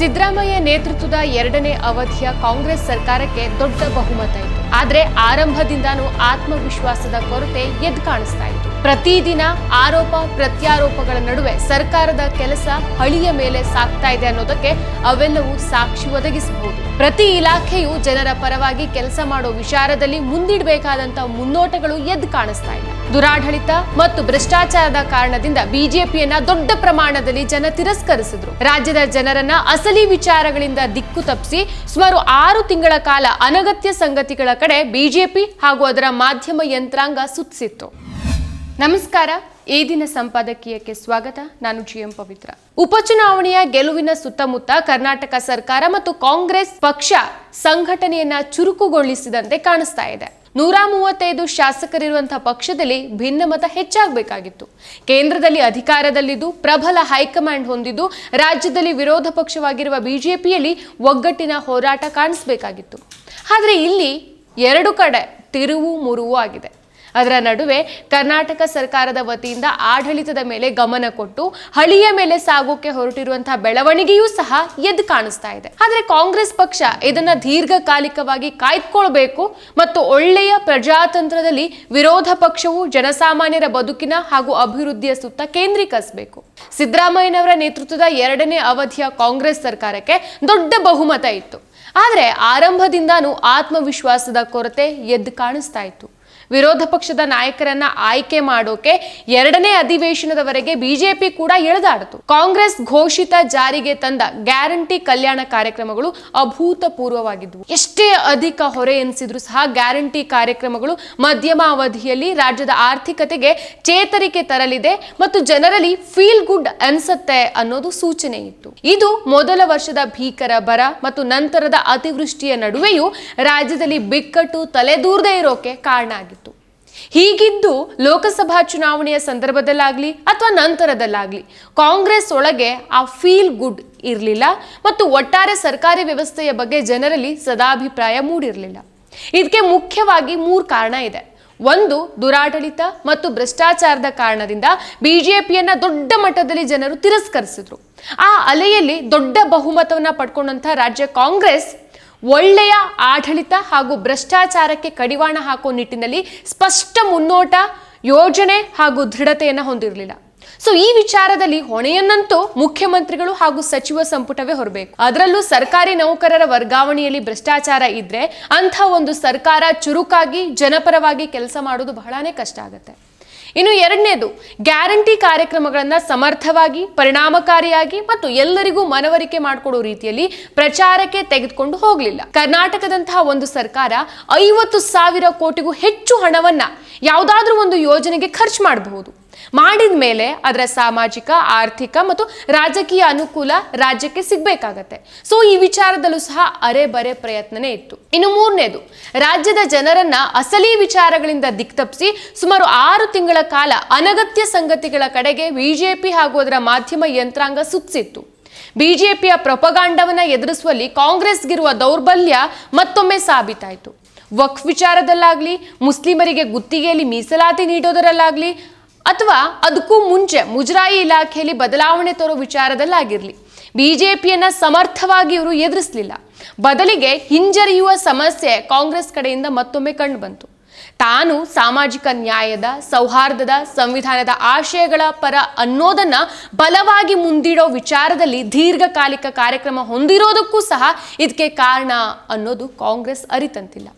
ಸಿದ್ದರಾಮಯ್ಯ ನೇತೃತ್ವದ ಎರಡನೇ ಅವಧಿಯ ಕಾಂಗ್ರೆಸ್ ಸರ್ಕಾರಕ್ಕೆ ದೊಡ್ಡ ಬಹುಮತ ಇತ್ತು. ಆದರೆ ಆರಂಭದಿಂದಾನೂ ಆತ್ಮವಿಶ್ವಾಸದ ಕೊರತೆ ಎದ್ದು ಕಾಣಿಸ್ತಾ ಇತ್ತು. ಪ್ರತಿದಿನ ಆರೋಪ ಪ್ರತ್ಯಾರೋಪಗಳ ನಡುವೆ ಸರ್ಕಾರದ ಕೆಲಸ ಹಳಿಯ ಮೇಲೆ ಸಾಗ್ತಾ ಇದೆ ಅನ್ನೋದಕ್ಕೆ ಅವೆಲ್ಲವೂ ಸಾಕ್ಷಿ ಒದಗಿಸಬಹುದು. ಪ್ರತಿ ಇಲಾಖೆಯು ಜನರ ಪರವಾಗಿ ಕೆಲಸ ಮಾಡೋ ವಿಚಾರದಲ್ಲಿ ಮುಂದಿಡಬೇಕಾದಂತ ಮುನ್ನೋಟಗಳು ಎದ್ದು ಕಾಣಿಸ್ತಾ ಇಲ್ಲ. ದುರಾಡಳಿತ ಮತ್ತು ಭ್ರಷ್ಟಾಚಾರದ ಕಾರಣದಿಂದ ಬಿಜೆಪಿಯನ್ನ ದೊಡ್ಡ ಪ್ರಮಾಣದಲ್ಲಿ ಜನ ತಿರಸ್ಕರಿಸಿದ್ರು. ರಾಜ್ಯದ ಜನರನ್ನ ಅಸಲಿ ವಿಚಾರಗಳಿಂದ ದಿಕ್ಕು ತಪ್ಪಿಸಿ ಸುಮಾರು ಆರು ತಿಂಗಳ ಕಾಲ ಅನಗತ್ಯ ಸಂಗತಿಗಳ ಕಡೆ ಬಿಜೆಪಿ ಹಾಗೂ ಅದರ ಮಾಧ್ಯಮ ಯಂತ್ರಾಂಗ ಸುತ್ತಿಸಿತ್ತು. ನಮಸ್ಕಾರ. ಈ ದಿನ ಸಂಪಾದಕೀಯಕ್ಕೆ ಸ್ವಾಗತ. ನಾನು ಜಿ ಎಂ ಪವಿತ್ರ. ಉಪಚುನಾವಣೆಯ ಗೆಲುವಿನ ಸುತ್ತಮುತ್ತ ಕರ್ನಾಟಕ ಸರ್ಕಾರ ಮತ್ತು ಕಾಂಗ್ರೆಸ್ ಪಕ್ಷ ಸಂಘಟನೆಯನ್ನ ಚುರುಕುಗೊಳಿಸಿದಂತೆ ಕಾಣಿಸ್ತಾ ಇದೆ. ನೂರ ಮೂವತ್ತೈದು ಶಾಸಕರಿರುವಂತಹ ಪಕ್ಷದಲ್ಲಿ ಭಿನ್ನಮತ ಹೆಚ್ಚಾಗಬೇಕಾಗಿತ್ತು. ಕೇಂದ್ರದಲ್ಲಿ ಅಧಿಕಾರದಲ್ಲಿದ್ದು, ಪ್ರಬಲ ಹೈಕಮಾಂಡ್ ಹೊಂದಿದ್ದು, ರಾಜ್ಯದಲ್ಲಿ ವಿರೋಧ ಪಕ್ಷವಾಗಿರುವ ಬಿಜೆಪಿಯಲ್ಲಿ ಒಗ್ಗಟ್ಟಿನ ಹೋರಾಟ ಕಾಣಿಸಬೇಕಾಗಿತ್ತು. ಆದರೆ ಇಲ್ಲಿ ಎರಡು ಕಡೆ ತಿರುವು ಮುರುವು ಆಗಿದೆ. ಅದರ ನಡುವೆ ಕರ್ನಾಟಕ ಸರ್ಕಾರದ ವತಿಯಿಂದ ಆಡಳಿತದ ಮೇಲೆ ಗಮನ ಕೊಟ್ಟು ಹಳಿಯ ಮೇಲೆ ಸಾಗೋಕೆ ಹೊರಟಿರುವಂತಹ ಬೆಳವಣಿಗೆಯೂ ಸಹ ಎದ್ದು ಕಾಣಿಸ್ತಾ ಇದೆ. ಆದ್ರೆ ಕಾಂಗ್ರೆಸ್ ಪಕ್ಷ ಇದನ್ನ ದೀರ್ಘಕಾಲಿಕವಾಗಿ ಕಾಯ್ದುಕೊಳ್ಬೇಕು ಮತ್ತು ಒಳ್ಳೆಯ ಪ್ರಜಾತಂತ್ರದಲ್ಲಿ ವಿರೋಧ ಪಕ್ಷವು ಜನಸಾಮಾನ್ಯರ ಬದುಕಿನ ಹಾಗೂ ಅಭಿವೃದ್ಧಿಯ ಸುತ್ತ ಕೇಂದ್ರೀಕರಿಸಬೇಕು. ಸಿದ್ದರಾಮಯ್ಯನವರ ನೇತೃತ್ವದ ಎರಡನೇ ಅವಧಿಯ ಕಾಂಗ್ರೆಸ್ ಸರ್ಕಾರಕ್ಕೆ ದೊಡ್ಡ ಬಹುಮತ ಇತ್ತು. ಆದರೆ ಆರಂಭದಿಂದಾನೂ ಆತ್ಮವಿಶ್ವಾಸದ ಕೊರತೆ ಎದ್ದು ಕಾಣಿಸ್ತಾ ಇತ್ತು. ವಿರೋಧ ಪಕ್ಷದ ನಾಯಕರನ್ನ ಆಯ್ಕೆ ಮಾಡೋಕೆ ಎರಡನೇ ಅಧಿವೇಶನದವರೆಗೆ ಬಿಜೆಪಿ ಕೂಡ ಎಳೆದಾಡಿತು. ಕಾಂಗ್ರೆಸ್ ಘೋಷಿತ ಜಾರಿಗೆ ತಂದ ಗ್ಯಾರಂಟಿ ಕಲ್ಯಾಣ ಕಾರ್ಯಕ್ರಮಗಳು ಅಭೂತಪೂರ್ವವಾಗಿದ್ವು. ಎಷ್ಟೇ ಅಧಿಕ ಹೊರೆ ಎನಿಸಿದ್ರು ಸಹ ಗ್ಯಾರಂಟಿ ಕಾರ್ಯಕ್ರಮಗಳು ಮಧ್ಯಮ ಅವಧಿಯಲ್ಲಿ ರಾಜ್ಯದ ಆರ್ಥಿಕತೆಗೆ ಚೇತರಿಕೆ ತರಲಿದೆ ಮತ್ತು ಜನರಲ್ಲಿ ಫೀಲ್ ಗುಡ್ ಅನ್ಸತ್ತೆ ಅನ್ನೋದು ಸೂಚನೆ ಇತ್ತು ಇದು ಮೊದಲ ವರ್ಷದ ಭೀಕರ ಬರ ಮತ್ತು ನಂತರದ ಅತಿವೃಷ್ಟಿಯ ನಡುವೆಯೂ ರಾಜ್ಯದಲ್ಲಿ ಬಿಕ್ಕಟ್ಟು ತಲೆದೂರದೇ ಇರೋಕೆ ಕಾರಣ ಆಗಿತ್ತು. ಹೀಗಿದ್ದು ಲೋಕಸಭಾ ಚುನಾವಣೆಯ ಸಂದರ್ಭದಲ್ಲಾಗಲಿ ಅಥವಾ ನಂತರದಲ್ಲಾಗಲಿ, ಕಾಂಗ್ರೆಸ್ ಒಳಗೆ ಆ ಫೀಲ್ ಗುಡ್ ಇರಲಿಲ್ಲ ಮತ್ತು ಒಟ್ಟಾರೆ ಸರ್ಕಾರಿ ವ್ಯವಸ್ಥೆಯ ಬಗ್ಗೆ ಜನರಲ್ಲಿ ಸದಾಭಿಪ್ರಾಯ ಮೂಡಿರಲಿಲ್ಲ. ಇದಕ್ಕೆ ಮುಖ್ಯವಾಗಿ ಮೂರು ಕಾರಣ ಇದೆ. ಒಂದು, ದುರಾಡಳಿತ ಮತ್ತು ಭ್ರಷ್ಟಾಚಾರದ ಕಾರಣದಿಂದ ಬಿಜೆಪಿಯನ್ನ ದೊಡ್ಡ ಮಟ್ಟದಲ್ಲಿ ಜನರು ತಿರಸ್ಕರಿಸಿದ್ರು. ಆ ಅಲೆಯಲ್ಲಿ ದೊಡ್ಡ ಬಹುಮತವನ್ನ ಪಡ್ಕೊಂಡಂಥ ರಾಜ್ಯ ಕಾಂಗ್ರೆಸ್ ಒಳ್ಳೆಯ ಆಡಳಿತ ಹಾಗೂ ಭ್ರಷ್ಟಾಚಾರಕ್ಕೆ ಕಡಿವಾಣ ಹಾಕೋ ನಿಟ್ಟಿನಲ್ಲಿ ಸ್ಪಷ್ಟ ಮುನ್ನೋಟ, ಯೋಜನೆ ಹಾಗೂ ದೃಢತೆಯನ್ನು ಹೊಂದಿರಲಿಲ್ಲ. ಸೊ ಈ ವಿಚಾರದಲ್ಲಿ ಹೊಣೆಯನ್ನಂತೂ ಮುಖ್ಯಮಂತ್ರಿಗಳು ಹಾಗೂ ಸಚಿವ ಸಂಪುಟವೇ ಹೊರಬೇಕು. ಅದರಲ್ಲೂ ಸರ್ಕಾರಿ ನೌಕರರ ವರ್ಗಾವಣೆಯಲ್ಲಿ ಭ್ರಷ್ಟಾಚಾರ ಇದ್ರೆ ಅಂಥ ಒಂದು ಸರ್ಕಾರ ಚುರುಕಾಗಿ, ಜನಪರವಾಗಿ ಕೆಲಸ ಮಾಡೋದು ಬಹಳಾನೇ ಕಷ್ಟ ಆಗುತ್ತೆ. ಇನ್ನು ಎರಡನೇದು, ಗ್ಯಾರಂಟಿ ಕಾರ್ಯಕ್ರಮಗಳನ್ನು ಸಮರ್ಥವಾಗಿ, ಪರಿಣಾಮಕಾರಿಯಾಗಿ ಮತ್ತು ಎಲ್ಲರಿಗೂ ಮನವರಿಕೆ ಮಾಡಿಕೊಡೋ ರೀತಿಯಲ್ಲಿ ಪ್ರಚಾರಕ್ಕೆ ತೆಗೆದುಕೊಂಡು ಹೋಗಲಿಲ್ಲ. ಕರ್ನಾಟಕದಂತಹ ಒಂದು ಸರ್ಕಾರ ಐವತ್ತು ಸಾವಿರ ಕೋಟಿಗೂ ಹೆಚ್ಚು ಹಣವನ್ನು ಯಾವುದಾದ್ರೂ ಒಂದು ಯೋಜನೆಗೆ ಖರ್ಚು ಮಾಡಬಹುದು. ಮಾಡಿದ ಮೇಲೆ ಅದರ ಸಾಮಾಜಿಕ, ಆರ್ಥಿಕ ಮತ್ತು ರಾಜಕೀಯ ಅನುಕೂಲ ರಾಜ್ಯಕ್ಕೆ ಸಿಗಬೇಕಾಗತ್ತೆ. ಸೊ ಈ ವಿಚಾರದಲ್ಲೂ ಸಹ ಅರೆ ಬರೆ ಪ್ರಯತ್ನನೇ ಇತ್ತು. ಇನ್ನು ಮೂರನೇದು, ರಾಜ್ಯದ ಜನರನ್ನ ಅಸಲಿ ವಿಚಾರಗಳಿಂದ ದಿಕ್ತಪ್ಪಿಸಿ ಸುಮಾರು ಆರು ತಿಂಗಳ ಕಾಲ ಅನಗತ್ಯ ಸಂಗತಿಗಳ ಕಡೆಗೆ ಬಿಜೆಪಿ ಹಾಗೂ ಅದರ ಮಾಧ್ಯಮ ಯಂತ್ರಾಂಗ ಸುತ್ತಿತ್ತು. ಬಿಜೆಪಿಯ ಪ್ರೊಪಗಾಂಡವನ್ನ ಎದುರಿಸುವಲ್ಲಿ ಕಾಂಗ್ರೆಸ್ಗಿರುವ ದೌರ್ಬಲ್ಯ ಮತ್ತೊಮ್ಮೆ ಸಾಬೀತಾಯಿತು. ವಕ್ಫ್ ವಿಚಾರದಲ್ಲಾಗ್ಲಿ, ಮುಸ್ಲಿಮರಿಗೆ ಗುತ್ತಿಗೆಯಲ್ಲಿ ಮೀಸಲಾತಿ ನೀಡೋದರಲ್ಲಾಗ್ಲಿ ಅಥವಾ ಅದಕ್ಕೂ ಮುಂಚೆ ಮುಜರಾಯಿ ಇಲಾಖೆಯಲ್ಲಿ ಬದಲಾವಣೆ ತರೋ ವಿಚಾರದಲ್ಲಾಗಿರಲಿ. ಬಿಜೆಪಿಯನ್ನ ಸಮರ್ಥವಾಗಿ ಇವರು ಎದುರಿಸಲಿಲ್ಲ. ಬದಲಿಗೆ ಹಿಂಜರಿಯುವ ಸಮಸ್ಯೆ ಕಾಂಗ್ರೆಸ್ ಕಡೆಯಿಂದ ಮತ್ತೊಮ್ಮೆ ಕಂಡುಬಂತು ತಾನು ಸಾಮಾಜಿಕ ನ್ಯಾಯದ, ಸೌಹಾರ್ದದ, ಸಂವಿಧಾನದ ಆಶಯಗಳ ಪರ ಅನ್ನೋದನ್ನ ಬಲವಾಗಿ ಮುಂದಿಡೋ ವಿಚಾರದಲ್ಲಿ ದೀರ್ಘಕಾಲಿಕ ಕಾರ್ಯಕ್ರಮ ಹೊಂದಿರೋದಕ್ಕೂ ಸಹ ಇದಕ್ಕೆ ಕಾರಣ ಅನ್ನೋದು ಕಾಂಗ್ರೆಸ್ ಅರಿತಂತಿಲ್ಲ.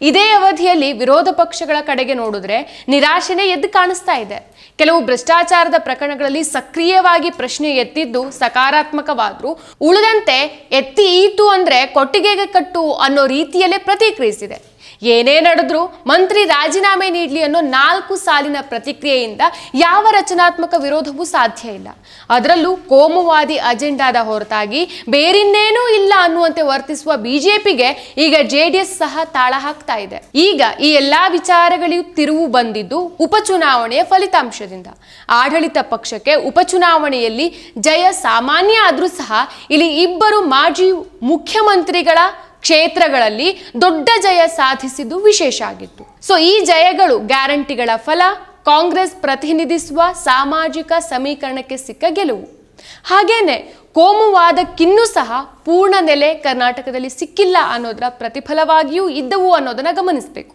ಇದೇ ಅವಧಿಯಲ್ಲಿ ವಿರೋಧ ಪಕ್ಷಗಳ ಕಡೆಗೆ ನೋಡಿದ್ರೆ ನಿರಾಶೆನೇ ಎದ್ದು ಕಾಣಿಸ್ತಾ ಇದೆ. ಕೆಲವು ಭ್ರಷ್ಟಾಚಾರದ ಪ್ರಕರಣಗಳಲ್ಲಿ ಸಕ್ರಿಯವಾಗಿ ಪ್ರಶ್ನೆ ಎತ್ತಿದ್ದು ಸಕಾರಾತ್ಮಕವಾದ್ರು ಉಳಿದಂತೆ ಎತ್ತಿ ಈತು ಅಂದ್ರೆ ಕೊಟ್ಟಿಗೆಗೆ ಕಟ್ಟು ಅನ್ನೋ ರೀತಿಯಲ್ಲೇ ಪ್ರತಿಕ್ರಿಯಿಸಿದೆ. ಏನೇ ನಡೆದ್ರೂ ಮಂತ್ರಿ ರಾಜೀನಾಮೆ ನೀಡಲಿ ಅನ್ನೋ ನಾಲ್ಕು ಸಾಲಿನ ಪ್ರತಿಕ್ರಿಯೆಯಿಂದ ಯಾವ ರಚನಾತ್ಮಕ ವಿರೋಧವೂ ಸಾಧ್ಯ ಇಲ್ಲ. ಅದರಲ್ಲೂ ಕೋಮುವಾದಿ ಅಜೆಂಡಾದ ಹೊರತಾಗಿ ಬೇರಿನ್ನೇನೂ ಇಲ್ಲ ಅನ್ನುವಂತೆ ವರ್ತಿಸುವ ಬಿಜೆಪಿಗೆ ಈಗ ಜೆ ಡಿ ಎಸ್ ಸಹ ತಾಳ ಹಾಕ್ತಾ ಇದೆ. ಈಗ ಈ ಎಲ್ಲಾ ವಿಚಾರಗಳಿಗೂ ತಿರುವು ಬಂದಿದ್ದು ಉಪಚುನಾವಣೆಯ ಫಲಿತಾಂಶದಿಂದ. ಆಡಳಿತ ಪಕ್ಷಕ್ಕೆ ಉಪಚುನಾವಣೆಯಲ್ಲಿ ಜಯ ಸಾಮಾನ್ಯ ಆದರೂ ಸಹ ಇಲ್ಲಿ ಇಬ್ಬರು ಮಾಜಿ ಮುಖ್ಯಮಂತ್ರಿಗಳ ಕ್ಷೇತ್ರಗಳಲ್ಲಿ ದೊಡ್ಡ ಜಯ ಸಾಧಿಸಿದ್ದು ವಿಶೇಷ ಆಗಿತ್ತು. ಸೊ ಈ ಜಯಗಳು ಗ್ಯಾರಂಟಿಗಳ ಫಲ, ಕಾಂಗ್ರೆಸ್ ಪ್ರತಿನಿಧಿಸುವ ಸಾಮಾಜಿಕ ಸಮೀಕರಣಕ್ಕೆ ಸಿಕ್ಕ ಗೆಲುವು. ಹಾಗೇನೆ ಕೋಮುವಾದಕ್ಕಿನ್ನೂ ಸಹ ಪೂರ್ಣ ನೆಲೆ ಕರ್ನಾಟಕದಲ್ಲಿ ಸಿಕ್ಕಿಲ್ಲ ಅನ್ನೋದರ ಪ್ರತಿಫಲವಾಗಿಯೂ ಇದ್ದವು ಅನ್ನೋದನ್ನು ಗಮನಿಸಬೇಕು.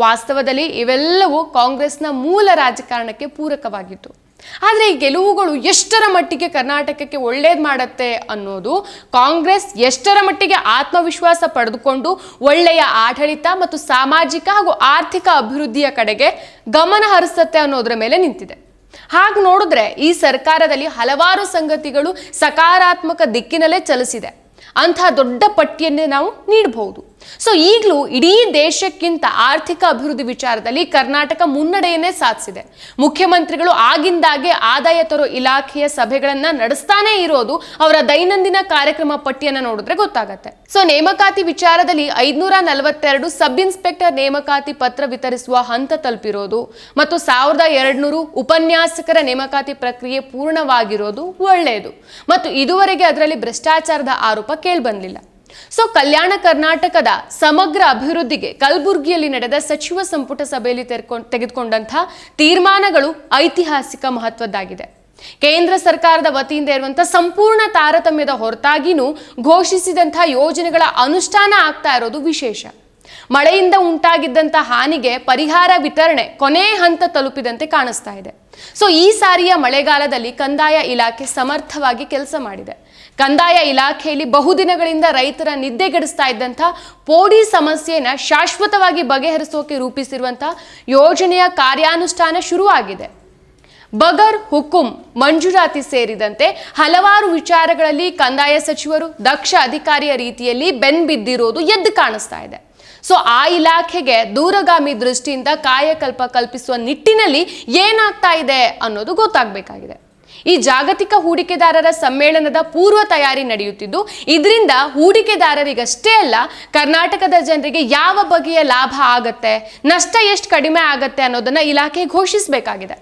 ವಾಸ್ತವದಲ್ಲಿ ಇವೆಲ್ಲವೂ ಕಾಂಗ್ರೆಸ್ನ ಮೂಲ ರಾಜಕಾರಣಕ್ಕೆ ಪೂರಕವಾಗಿತ್ತು. ಆದರೆ ಈ ಗೆಲುವುಗಳು ಎಷ್ಟರ ಮಟ್ಟಿಗೆ ಕರ್ನಾಟಕಕ್ಕೆ ಒಳ್ಳೇದು ಮಾಡತ್ತೆ ಅನ್ನೋದು ಕಾಂಗ್ರೆಸ್ ಎಷ್ಟರ ಮಟ್ಟಿಗೆ ಆತ್ಮವಿಶ್ವಾಸ ಪಡೆದುಕೊಂಡು ಒಳ್ಳೆಯ ಆಡಳಿತ ಮತ್ತು ಸಾಮಾಜಿಕ ಹಾಗೂ ಆರ್ಥಿಕ ಅಭಿವೃದ್ಧಿಯ ಕಡೆಗೆ ಗಮನ ಹರಿಸುತ್ತೆ ಅನ್ನೋದರ ಮೇಲೆ ನಿಂತಿದೆ. ಹಾಗೆ ನೋಡಿದ್ರೆ ಈ ಸರ್ಕಾರದಲ್ಲಿ ಹಲವಾರು ಸಂಗತಿಗಳು ಸಕಾರಾತ್ಮಕ ದಿಕ್ಕಿನಲ್ಲೇ ಚಲಿಸಿದೆ. ಅಂತಹ ದೊಡ್ಡ ಪಟ್ಟಿಯನ್ನೇ ನಾವು ನೀಡಬಹುದು ಸೊ ಈಗಲೂ ಇಡೀ ದೇಶಕ್ಕಿಂತ ಆರ್ಥಿಕ ಅಭಿವೃದ್ಧಿ ವಿಚಾರದಲ್ಲಿ ಕರ್ನಾಟಕ ಮುನ್ನಡೆಯನ್ನೇ ಸಾಧಿಸಿದೆ. ಮುಖ್ಯಮಂತ್ರಿಗಳು ಆಗಿಂದಾಗೆ ಆದಾಯ ತರೋ ಇಲಾಖೆಯ ಸಭೆಗಳನ್ನ ನಡೆಸ್ತಾನೆ ಇರೋದು ಅವರ ದೈನಂದಿನ ಕಾರ್ಯಕ್ರಮ ಪಟ್ಟಿಯನ್ನು ನೋಡಿದ್ರೆ ಗೊತ್ತಾಗತ್ತೆ. ಸೊ ನೇಮಕಾತಿ ವಿಚಾರದಲ್ಲಿ ಐದ್ನೂರ ನಲವತ್ತೆರಡು ಸಬ್ ಇನ್ಸ್ಪೆಕ್ಟರ್ ನೇಮಕಾತಿ ಪತ್ರ ವಿತರಿಸುವ ಹಂತ ತಲುಪಿರೋದು ಮತ್ತು ಸಾವಿರದ ಎರಡ್ನೂರು ಉಪನ್ಯಾಸಕರ ನೇಮಕಾತಿ ಪ್ರಕ್ರಿಯೆ ಪೂರ್ಣವಾಗಿರೋದು ಒಳ್ಳೆಯದು ಮತ್ತು ಇದುವರೆಗೆ ಅದರಲ್ಲಿ ಭ್ರಷ್ಟಾಚಾರದ ಆರೋಪ ಕೇಳಿಬಂದಿಲ್ಲ. ಸೊ ಕಲ್ಯಾಣ ಕರ್ನಾಟಕದ ಸಮಗ್ರ ಅಭಿವೃದ್ಧಿಗೆ ಕಲಬುರಗಿಯಲ್ಲಿ ನಡೆದ ಸಚಿವ ಸಂಪುಟ ಸಭೆಯಲ್ಲಿ ತೆಗೆದುಕೊಂಡಂತಹ ತೀರ್ಮಾನಗಳು ಐತಿಹಾಸಿಕ ಮಹತ್ವದ್ದಾಗಿದೆ. ಕೇಂದ್ರ ಸರ್ಕಾರದ ವತಿಯಿಂದ ಇರುವಂತಹ ಸಂಪೂರ್ಣ ತಾರತಮ್ಯದ ಹೊರತಾಗಿನೂ ಘೋಷಿಸಿದಂತಹ ಯೋಜನೆಗಳ ಅನುಷ್ಠಾನ ಆಗ್ತಾ ಇರೋದು ವಿಶೇಷ. ಮಳೆಯಿಂದ ಉಂಟಾಗಿದ್ದಂಥ ಹಾನಿಗೆ ಪರಿಹಾರ ವಿತರಣೆ ಕೊನೆ ಹಂತ ತಲುಪಿದಂತೆ ಕಾಣಿಸ್ತಾ ಇದೆ. ಸೊ ಈ ಸಾರಿಯ ಮಳೆಗಾಲದಲ್ಲಿ ಕಂದಾಯ ಇಲಾಖೆ ಸಮರ್ಥವಾಗಿ ಕೆಲಸ ಮಾಡಿದೆ. ಕಂದಾಯ ಇಲಾಖೆಯಲ್ಲಿ ಬಹುದಿನಗಳಿಂದ ರೈತರ ನಿದ್ದೆಗೆಡಿಸ್ತಾ ಇದ್ದಂಥ ಪೋಡಿ ಸಮಸ್ಯೆನ ಶಾಶ್ವತವಾಗಿ ಬಗೆಹರಿಸೋಕೆ ರೂಪಿಸಿರುವಂಥ ಯೋಜನೆಯ ಕಾರ್ಯಾನುಷ್ಠಾನ ಶುರುವಾಗಿದೆ. ಬಗರ್, ಹುಕುಂ, ಮಂಜೂರಾತಿ ಸೇರಿದಂತೆ ಹಲವಾರು ವಿಚಾರಗಳಲ್ಲಿ ಕಂದಾಯ ಸಚಿವರು ದಕ್ಷ ಅಧಿಕಾರಿಯ ರೀತಿಯಲ್ಲಿ ಬೆನ್ ಬಿದ್ದಿರೋದು ಎದ್ದು ಕಾಣಿಸ್ತಾ ಇದೆ. ಸೊ ಆ ಇಲಾಖೆಗೆ ದೂರಗಾಮಿ ದೃಷ್ಟಿಯಿಂದ ಕಾಯಕಲ್ಪ ಕಲ್ಪಿಸುವ ನಿಟ್ಟಿನಲ್ಲಿ ಏನಾಗ್ತಾ ಇದೆ ಅನ್ನೋದು ಗೊತ್ತಾಗಬೇಕಾಗಿದೆ. ಈ ಜಾಗತಿಕ ಹೂಡಿಕೆದಾರರ ಸಮ್ಮೇಳನದ ಪೂರ್ವ ತಯಾರಿ ನಡೆಯುತ್ತಿದ್ದು, ಇದರಿಂದ ಹೂಡಿಕೆದಾರರಿಗಷ್ಟೇ ಅಲ್ಲ, ಕರ್ನಾಟಕದ ಜನರಿಗೆ ಯಾವ ಬಗೆಯ ಲಾಭ ಆಗತ್ತೆ, ನಷ್ಟ ಎಷ್ಟು ಕಡಿಮೆ ಆಗತ್ತೆ ಅನ್ನೋದನ್ನ ಇಲಾಖೆ ಘೋಷಿಸಬೇಕಾಗಿದೆ.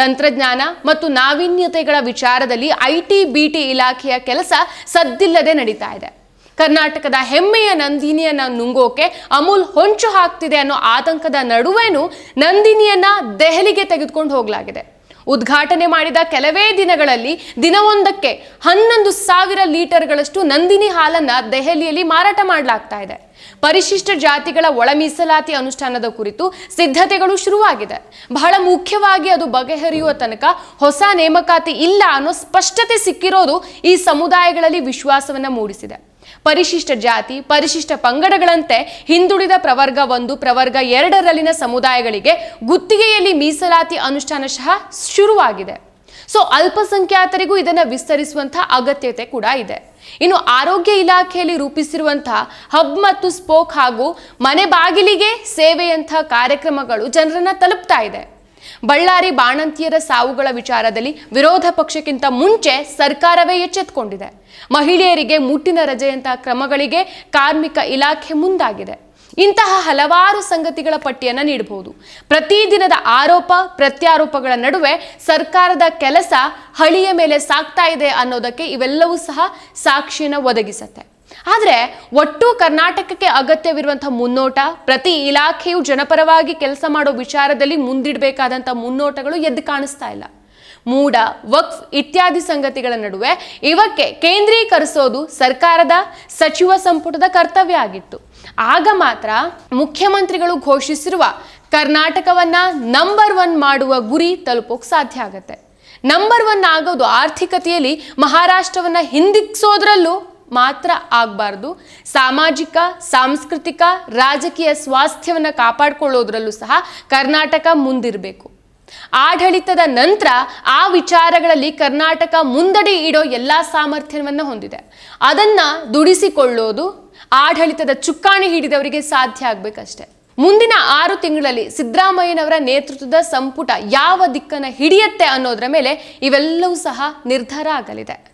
ತಂತ್ರಜ್ಞಾನ ಮತ್ತು ನಾವೀನ್ಯತೆಗಳ ವಿಚಾರದಲ್ಲಿ ಐಟಿ ಬಿಟಿ ಇಲಾಖೆಯ ಕೆಲಸ ಸದ್ದಿಲ್ಲದೆ ನಡೀತಾ ಇದೆ. ಕರ್ನಾಟಕದ ಹೆಮ್ಮೆಯ ನಂದಿನಿಯನ್ನ ನುಂಗೋಕೆ ಅಮೂಲ್ ಹೊಂಚು ಹಾಕ್ತಿದೆ ಅನ್ನೋ ಆತಂಕದ ನಡುವೆನೂ ನಂದಿನಿಯನ್ನ ದೆಹಲಿಗೆ ತೆಗೆದುಕೊಂಡು ಹೋಗಲಾಗಿದೆ. ಉದ್ಘಾಟನೆ ಮಾಡಿದ ಕೆಲವೇ ದಿನಗಳಲ್ಲಿ ದಿನವೊಂದಕ್ಕೆ ಹನ್ನೊಂದು ಸಾವಿರ ಲೀಟರ್ಗಳಷ್ಟು ನಂದಿನಿ ಹಾಲನ್ನ ದೆಹಲಿಯಲ್ಲಿ ಮಾರಾಟ ಮಾಡಲಾಗ್ತಾ ಇದೆ. ಪರಿಶಿಷ್ಟ ಜಾತಿಗಳ ಒಳ ಮೀಸಲಾತಿ ಅನುಷ್ಠಾನದ ಕುರಿತು ಸಿದ್ಧತೆಗಳು ಶುರುವಾಗಿದೆ. ಬಹಳ ಮುಖ್ಯವಾಗಿ ಅದು ಬಗೆಹರಿಯುವ ತನಕ ಹೊಸ ನೇಮಕಾತಿ ಇಲ್ಲ ಅನ್ನೋ ಸ್ಪಷ್ಟತೆ ಸಿಕ್ಕಿರೋದು ಈ ಸಮುದಾಯಗಳಲ್ಲಿ ವಿಶ್ವಾಸವನ್ನ ಮೂಡಿಸಿದೆ. ಪರಿಶಿಷ್ಟ ಜಾತಿ, ಪರಿಶಿಷ್ಟ ಪಂಗಡಗಳಂತೆ ಹಿಂದುಳಿದ ಪ್ರವರ್ಗ ಒಂದು, ಪ್ರವರ್ಗ ಎರಡರಲ್ಲಿನ ಸಮುದಾಯಗಳಿಗೆ ಗುತ್ತಿಗೆಯಲ್ಲಿ ಮೀಸಲಾತಿ ಅನುಷ್ಠಾನ ಸಹ ಶುರುವಾಗಿದೆ. ಸೊ ಅಲ್ಪಸಂಖ್ಯಾತರಿಗೂ ಇದನ್ನು ವಿಸ್ತರಿಸುವಂತಹ ಅಗತ್ಯತೆ ಕೂಡ ಇದೆ. ಇನ್ನು ಆರೋಗ್ಯ ಇಲಾಖೆಯಲ್ಲಿ ರೂಪಿಸಿರುವಂತಹ ಹಬ್ ಮತ್ತು ಸ್ಪೋಕ್ ಹಾಗೂ ಮನೆ ಬಾಗಿಲಿಗೆ ಸೇವೆಯಂತಹ ಕಾರ್ಯಕ್ರಮಗಳು ಜನರನ್ನ ತಲುಪ್ತಾ ಇದೆ. ಬಳ್ಳಾರಿ ಬಾಣಂತಿಯರ ಸಾವುಗಳ ವಿಚಾರದಲ್ಲಿ ವಿರೋಧ ಪಕ್ಷಕ್ಕಿಂತ ಮುಂಚೆ ಸರ್ಕಾರವೇ ಎಚ್ಚೆತ್ತುಕೊಂಡಿದೆ ಮಹಿಳೆಯರಿಗೆ ಮುಟ್ಟಿನ ರಜೆಯಂತಹ ಕ್ರಮಗಳಿಗೆ ಕಾರ್ಮಿಕ ಇಲಾಖೆ ಮುಂದಾಗಿದೆ. ಇಂತಹ ಹಲವಾರು ಸಂಗತಿಗಳ ಪಟ್ಟಿಯನ್ನು ನೀಡಬಹುದು. ಪ್ರತಿದಿನದ ಆರೋಪ, ಪ್ರತ್ಯಾರೋಪಗಳ ನಡುವೆ ಸರ್ಕಾರದ ಕೆಲಸ ಹಳಿಯ ಮೇಲೆ ಸಾಕ್ತಾ ಇದೆ ಅನ್ನೋದಕ್ಕೆ ಇವೆಲ್ಲವೂ ಸಹ ಸಾಕ್ಷಿಯನ್ನು ಒದಗಿಸತ್ತೆ. ಆದರೆ ಒಟ್ಟು ಕರ್ನಾಟಕಕ್ಕೆ ಅಗತ್ಯವಿರುವಂಥ ಮುನ್ನೋಟ ಪ್ರತಿ ಇಲಾಖೆಯು ಜನಪರವಾಗಿ ಕೆಲಸ ಮಾಡೋ ವಿಚಾರದಲ್ಲಿ ಮುಂದಿಡಬೇಕಾದಂಥ ಮುನ್ನೋಟಗಳು ಎದ್ದು ಕಾಣಿಸ್ತಾ ಇಲ್ಲ. ಮೂಡ, ವಕ್ಫ್ ಇತ್ಯಾದಿ ಸಂಗತಿಗಳ ನಡುವೆ ಇವಕ್ಕೆ ಕೇಂದ್ರೀಕರಿಸೋದು ಸರ್ಕಾರದ ಸಚಿವ ಸಂಪುಟದ ಕರ್ತವ್ಯ ಆಗಿತ್ತು. ಆಗ ಮಾತ್ರ ಮುಖ್ಯಮಂತ್ರಿಗಳು ಘೋಷಿಸಿರುವ ಕರ್ನಾಟಕವನ್ನ ನಂಬರ್ ಒನ್ ಮಾಡುವ ಗುರಿ ತಲುಪೋಕ್ ಸಾಧ್ಯ ಆಗತ್ತೆ. ನಂಬರ್ ಒನ್ ಆಗೋದು ಆರ್ಥಿಕತೆಯಲ್ಲಿ ಮಹಾರಾಷ್ಟ್ರವನ್ನ ಹಿಂದಿಕ್ಸೋದ್ರಲ್ಲೂ ಮಾತ್ರ ಆಗಬಾರ್ದು. ಸಾಮಾಜಿಕ, ಸಾಂಸ್ಕೃತಿಕ, ರಾಜಕೀಯ ಸ್ವಾಸ್ಥ್ಯವನ್ನು ಕಾಪಾಡಿಕೊಳ್ಳೋದ್ರಲ್ಲೂ ಸಹ ಕರ್ನಾಟಕ ಮುಂದಿರಬೇಕು. ಆಡಳಿತದ ನಂತರ ಆ ವಿಚಾರಗಳಲ್ಲಿ ಕರ್ನಾಟಕ ಮುಂದಡಿ ಇಡೋ ಎಲ್ಲ ಸಾಮರ್ಥ್ಯವನ್ನು ಹೊಂದಿದೆ. ಅದನ್ನ ದುಡಿಸಿಕೊಳ್ಳೋದು, ಆಡಳಿತದ ಚುಕ್ಕಾಣಿ ಹಿಡಿದವರಿಗೆ ಸಾಧ್ಯ ಆಗಬೇಕಷ್ಟೆ. ಮುಂದಿನ ಆರು ತಿಂಗಳಲ್ಲಿ ಸಿದ್ದರಾಮಯ್ಯನವರ ನೇತೃತ್ವದ ಸಂಪುಟ ಯಾವ ದಿಕ್ಕನ್ನು ಹಿಡಿಯತ್ತೆ ಅನ್ನೋದ್ರ ಮೇಲೆ ಇವೆಲ್ಲವೂ ಸಹ ನಿರ್ಧಾರ ಆಗಲಿದೆ.